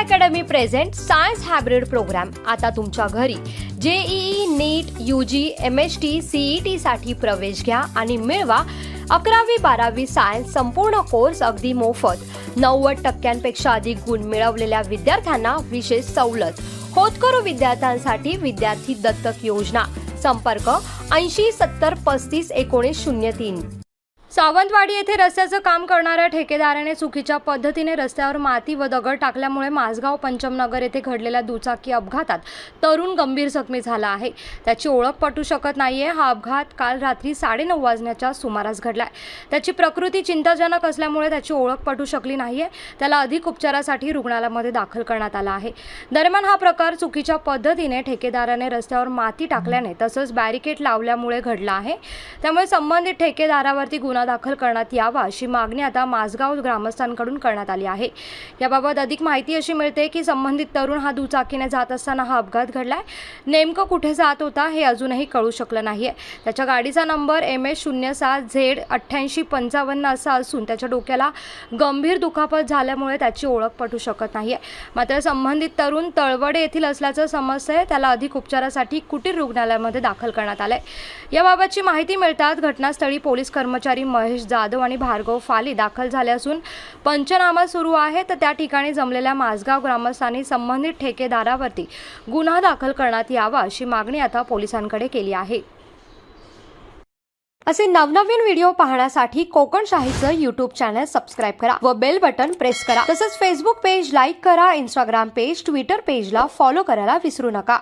Academy present science hybrid program आता तुमच्या घरी JEE NEET U G M H T C E T साठी प्रवेश घ्या आणि मिळवा अकरावी बारावी सायन्स संपूर्ण कोर्स अगदी मोफत. नव्वद टक्क्यांपेक्षा अधिक गुण मिळवलेल्या विद्यार्थ्यांना विशेष सवलत. होतकरू विद्यार्थ्यांसाठी विद्यार्थी दत्तक योजना. संपर्क ऐंशी सत्तर पस्तीस एकोणीस शून्य तीन. सावंतवाडी येथे रस्त्याचं काम करणाऱ्या ठेकेदाराने चुकीच्या पद्धतीने रस्त्यावर माती व दगड टाकल्यामुळे माझगाव पंचमनगर येथे घडलेल्या दुचाकी अपघातात तरुण गंभीर जखमी झाला आहे. त्याची ओळख पटू शकत नाहीये. हा अपघात काल रात्री साडेनऊ वाजण्याच्या सुमारास घडलाय. त्याची प्रकृती चिंताजनक असल्यामुळे त्याची ओळख पटू शकली नाहीये. त्याला अधिक उपचारासाठी रुग्णालयामध्ये दाखल करण्यात आला आहे. दरम्यान हा प्रकार चुकीच्या पद्धतीने ठेकेदाराने रस्त्यावर माती टाकल्याने तसंच बॅरिकेड लावल्यामुळे घडला आहे. त्यामुळे संबंधित ठेकेदारावरती गुन्हा दाखल करण्यात यावा अशी मागणी आता माझगाव ग्रामस्थांकडून करण्यात आली आहे. याबाबत अधिक माहिती अशी मिळते की संबंधित तरुण हा दुचाकीने जात असताना हा अपघात घडलाय. नेमकं कुठे जात होता हे अजूनही कळू शकलं नाहीये. त्याच्या गाडीचा नंबर एम एस शून्य सात झेड अठ्ठ्याऐंशी पंचावन्न असा असून त्याच्या डोक्याला गंभीर दुखापत झाल्यामुळे त्याची ओळख पटू शकत नाहीये. मात्र संबंधित तरुण तळवडे येथील असल्याचं समजतंय. त्याला अधिक उपचारासाठी कुटीर रुग्णालयामध्ये दाखल करण्यात आलंय. याबाबतची माहिती मिळताच घटनास्थळी पोलीस कर्मचारी महेश जाधव आणि भार्गव फाली दाखल झाले असून पंचनामा सुरू आहे. तर त्या ठिकाणी जमलेल्या माझगाव ग्रामस्थांनी संबंधित ठेकेदारावरती गुन्हा दाखल करण्यात यावा अशी मागणी आता पोलिसांकडे केली आहे. असे नवनवीन व्हिडिओ पाहण्यासाठी कोकण शाहीचं युट्यूब चॅनल सबस्क्राईब करा व बेल बटन प्रेस करा. तसंच फेसबुक पेज लाईक करा इंस्टाग्राम पेज ट्विटर पेजला फॉलो करायला विसरू नका.